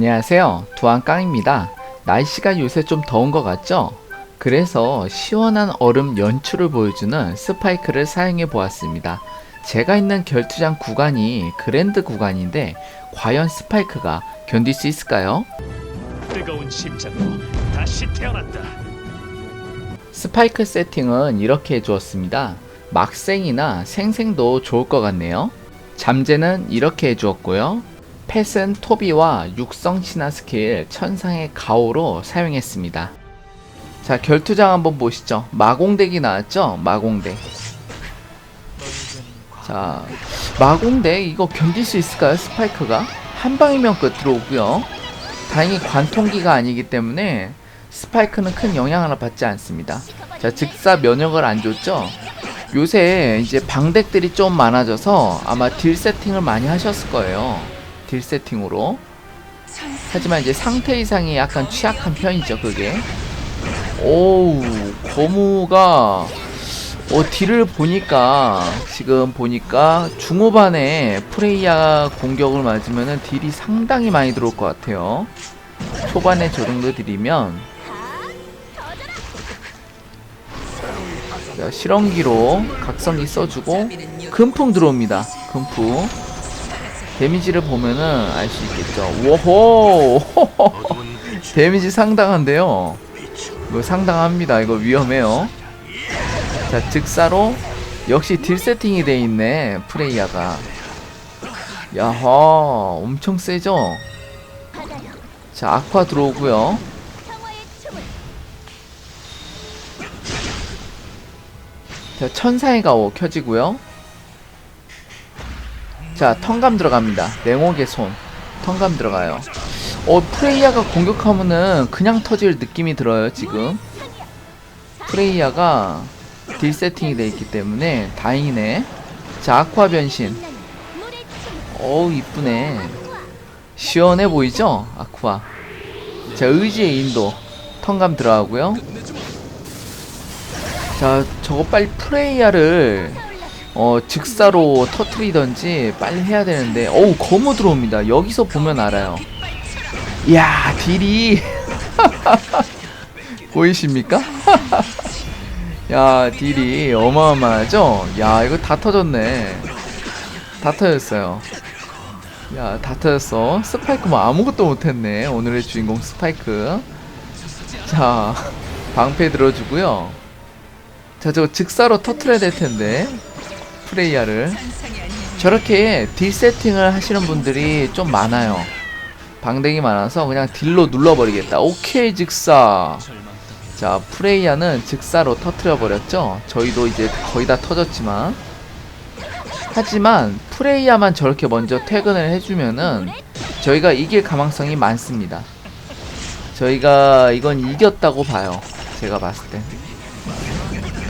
안녕하세요. 두안깡입니다. 날씨가 요새 좀 더운 것 같죠? 그래서 시원한 얼음 연출을 보여주는 스파이크를 사용해 보았습니다. 제가 있는 결투장 구간이 그랜드 구간인데 과연 스파이크가 견딜 수 있을까요? 뜨거운 심장으로 다시 태어난다. 스파이크 세팅은 이렇게 해주었습니다. 막생이나 생생도 좋을 것 같네요. 잠재는 이렇게 해주었고요. 펫은 토비와 육성 신화 스킬 천상의 가오로 사용했습니다. 자 결투장 한번 보시죠. 마공덱이 나왔죠? 마공덱. 자 마공덱 이거 견딜 수 있을까요? 스파이크가 한 방이면 끝 들어오고요. 다행히 관통기가 아니기 때문에 스파이크는 큰 영향을 받지 않습니다. 자, 즉사 면역을 안 줬죠? 요새 이제 방덱들이 좀 많아져서 아마 딜 세팅을 많이 하셨을 거예요. 딜 세팅으로. 하지만 이제 상태 이상이 약간 취약한 편이죠, 그게. 오우, 거무가, 어, 딜을 보니까, 지금 보니까 중후반에 프레이야 공격을 맞으면은 딜이 상당히 많이 들어올 것 같아요. 초반에 저 정도 딜이면 자, 실험기로 각성기 써주고 금풍 들어옵니다. 금풍 데미지를 보면은 알 수 있겠죠. 빛, 데미지 상당한데요. 이거 상당합니다. 이거 위험해요. 자 즉사로 역시 딜 세팅이 돼 있네 프레이야가. 야하 엄청 세죠. 자 아쿠아 들어오고요. 자, 천사의 가오 켜지고요. 자, 턴감 들어갑니다. 냉옥의 손. 턴감 들어가요. 어, 프레이야가 공격하면은 그냥 터질 느낌이 들어요, 지금. 프레이야가 딜 세팅이 돼 있기 때문에 다행이네. 자, 아쿠아 변신. 어우, 이쁘네. 시원해 보이죠? 아쿠아. 자, 의지의 인도. 턴감 들어가고요. 자, 저거 빨리 프레이야를 어, 즉사로 터트리던지 빨리 해야 되는데 어우, 거무 들어옵니다. 여기서 보면 알아요. 이야, 딜이 보이십니까? 야, 딜이 어마어마하죠? 야, 이거 다 터졌네. 다 터졌어요. 야, 다 터졌어. 스파이크 뭐 아무것도 못했네. 오늘의 주인공 스파이크. 자, 방패 들어주고요. 자, 저거 즉사로 터트려야 될 텐데. 프레이야를. 저렇게 딜 세팅을 하시는 분들이 좀 많아요. 방댕이 많아서 그냥 딜로 눌러버리겠다. 오케이, 즉사. 자, 프레이야는 즉사로 터트려 버렸죠. 저희도 이제 거의 다 터졌지만. 하지만 프레이야만 저렇게 먼저 퇴근을 해주면은 저희가 이길 가망성이 많습니다. 저희가 이건 이겼다고 봐요. 제가 봤을 때.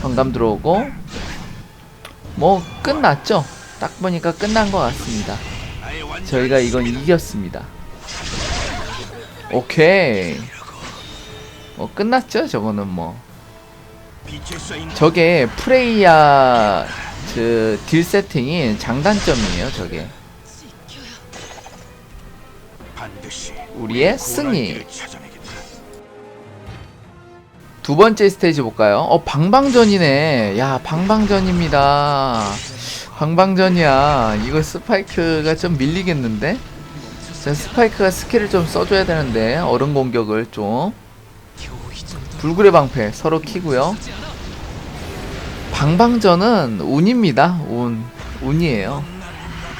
경감 들어오고 뭐 끝났죠. 딱 보니까 끝난 것 같습니다. 저희가 이건 이겼습니다. 오케이. 뭐 끝났죠. 저거는 뭐 저게 프레이야 그딜 세팅이 장단점이에요. 저게 우리의 승리. 두 번째 스테이지 볼까요? 어 방방전이네. 야 방방전입니다. 방방전이야. 이거 스파이크가 좀 밀리겠는데? 자 스파이크가 스킬을 좀 써줘야 되는데 얼음 공격을 좀 불굴의 방패 서로 키고요. 방방전은 운입니다. 운 운이에요.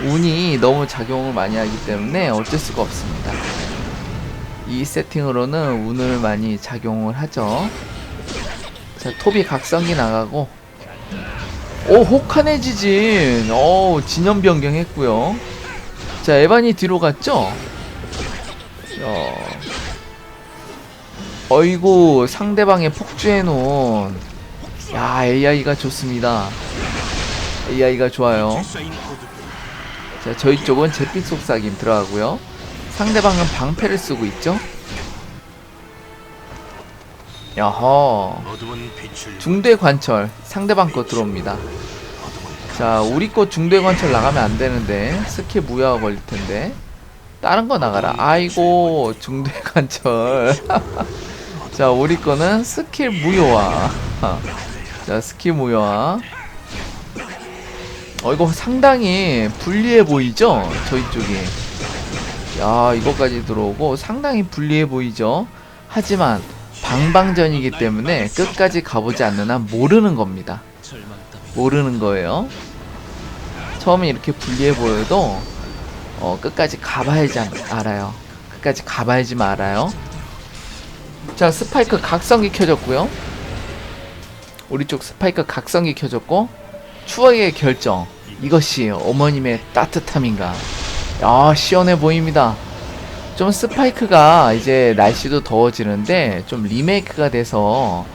운이 너무 작용을 많이 하기 때문에 어쩔 수가 없습니다. 이 세팅으로는 운을 많이 작용을 하죠. 자, 토비 각성기 나가고. 오, 호카네 지진. 오, 진영 변경했고요. 자, 에반이 뒤로 갔죠? 어. 어이구, 상대방의 폭주해 놓은. 야, AI가 좋습니다. AI가 좋아요. 자, 저희 쪽은 제빛 속삭임 들어가고요. 상대방은 방패를 쓰고 있죠. 야허. 빛을 중대 관철 상대방 거 들어옵니다. 자, 우리 거 중대 관철 나가면 안 되는데 스킬 무효가 걸릴 텐데. 다른 거 나가라. 아이고 중대 관철. 자 우리 거는 스킬 무효화. 자 스킬 무효화. 어 이거 상당히 불리해 보이죠? 저희 쪽이. 야 이거까지 들어오고 상당히 불리해 보이죠? 하지만 방방전이기 때문에 끝까지 가보지 않는 한 모르는 겁니다. 모르는 거예요. 처음에 이렇게 불리해 보여도 어, 끝까지 가봐야지 안- 알아요. 끝까지 가봐야지 알아요. 자 스파이크 각성기 켜졌고요. 우리 쪽 스파이크 각성기 켜졌고 추억의 결정 이것이 어머님의 따뜻함인가. 야 시원해 보입니다. 좀 스파이크가 이제 날씨도 더워지는데 좀 리메이크가 돼서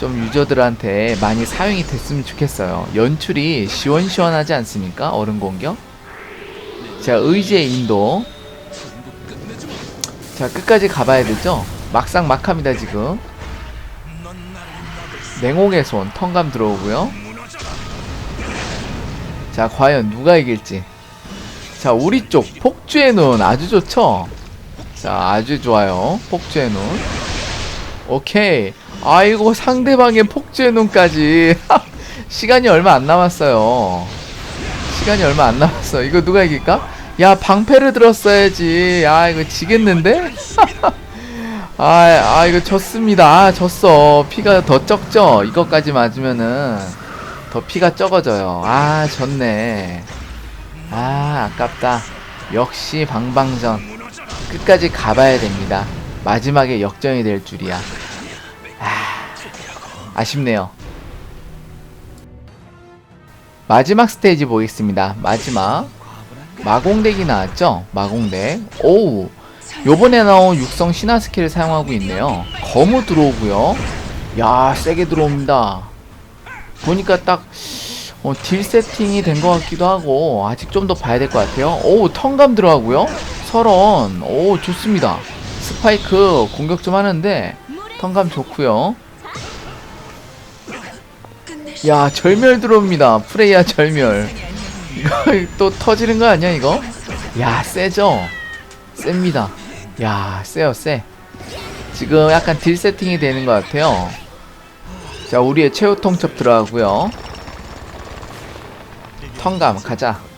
좀 유저들한테 많이 사용이 됐으면 좋겠어요. 연출이 시원시원하지 않습니까? 얼음 공격. 자 의지의 인도. 자 끝까지 가봐야 되죠. 막상 막합니다 지금. 냉옥의 손 턴감 들어오고요. 자 과연 누가 이길지. 자 우리 쪽 폭주의 눈 아주 좋죠. 자 아주 좋아요. 폭주의 눈. 오케이. 아이고 상대방의 폭주의 눈까지 시간이 얼마 안 남았어요. 시간이 얼마 안 남았어. 이거 누가 이길까? 야 방패를 들었어야지. 아 이거 지겠는데? 아, 아 이거 졌습니다. 아 졌어. 피가 더 적죠. 이것까지 맞으면은 더 피가 적어져요. 아 졌네. 아 아깝다. 역시 방방전 끝까지 가봐야 됩니다. 마지막에 역전이 될 줄이야. 아, 아쉽네요. 마지막 스테이지 보겠습니다. 마지막 마공덱이 나왔죠? 마공덱. 오우. 요번에 나온 육성 신화 스킬을 사용하고 있네요. 거무 들어오고요. 야, 세게 들어옵니다. 보니까 딱 어, 딜 세팅이 된 것 같기도 하고 아직 좀 더 봐야 될 것 같아요. 오, 턴감 들어가고요. 설원. 오, 좋습니다. 스파이크 공격 좀 하는데 턴감 좋고요. 야, 절멸 들어옵니다. 프레이야 절멸. 이거 또 터지는 거 아니야, 이거? 야, 세죠? 셉니다. 야, 세요, 세. 지금 약간 딜 세팅이 되는 것 같아요. 자, 우리의 최후 통첩 들어가고요. 턴감 가자.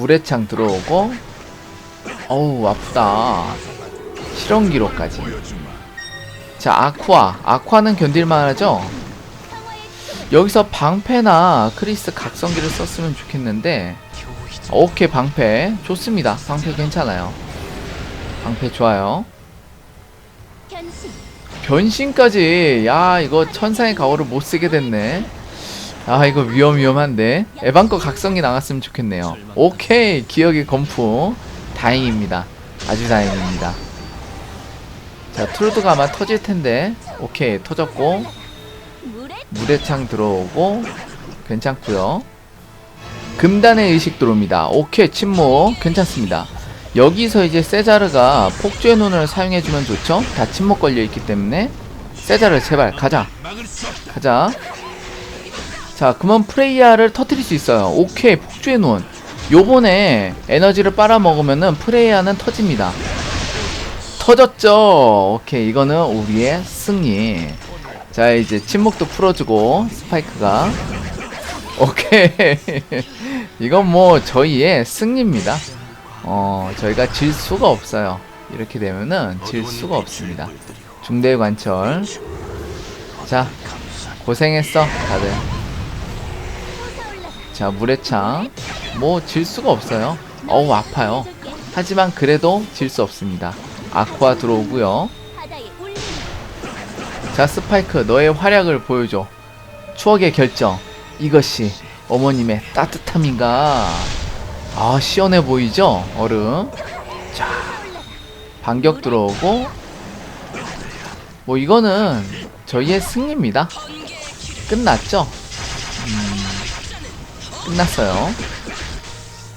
물의 창 들어오고. 어우, 아프다. 실험기로까지. 자, 아쿠아. 아쿠아는 견딜만 하죠? 여기서 방패나 크리스 각성기를 썼으면 좋겠는데, 오케이, 방패. 좋습니다. 방패 괜찮아요. 방패 좋아요. 변신까지. 야, 이거 천상의 가오를 못 쓰게 됐네. 아, 이거 위험, 위험한데. 에반거 각성기 나갔으면 좋겠네요. 오케이, 기억의 건프. 다행입니다. 아주 다행입니다. 자, 트루드가 아마 터질 텐데. 오케이, 터졌고. 물의 창 들어오고. 괜찮고요 금단의 의식 들어옵니다. 오케이, 침묵. 괜찮습니다. 여기서 이제 세자르가 폭주의 눈을 사용해주면 좋죠? 다 침묵 걸려있기 때문에. 세자르, 제발, 가자. 가자. 자, 그러면 프레이야를 터트릴 수 있어요. 오케이, 폭주의 눈. 요번에 에너지를 빨아먹으면은 프레이야는 터집니다. 터졌죠? 오케이, 이거는 우리의 승리. 자, 이제 침묵도 풀어주고, 스파이크가. 오케이. 이건 뭐, 저희의 승리입니다. 어, 저희가 질 수가 없어요. 이렇게 되면은 질 수가 없습니다. 중대 관철. 자, 고생했어, 다들. 자, 물의 창. 뭐, 질 수가 없어요. 어우, 아파요. 하지만 그래도 질 수 없습니다. 아쿠아 들어오고요. 자, 스파이크, 너의 활약을 보여줘. 추억의 결정. 이것이 어머님의 따뜻함인가? 아, 시원해 보이죠? 얼음. 자, 반격 들어오고. 뭐, 이거는 저희의 승리입니다. 끝났죠? 음, 끝났어요.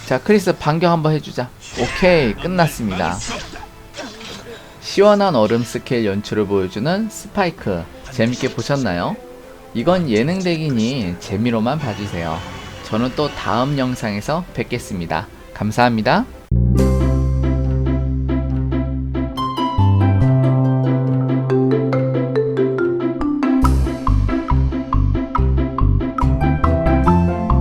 자, 크리스 반격 한번 해주자. 오케이, 끝났습니다. 시원한 얼음 스케일 연출을 보여주는 스파이크. 재밌게 보셨나요? 이건 예능 덱이니 재미로만 봐주세요. 저는 또 다음 영상에서 뵙겠습니다. 감사합니다.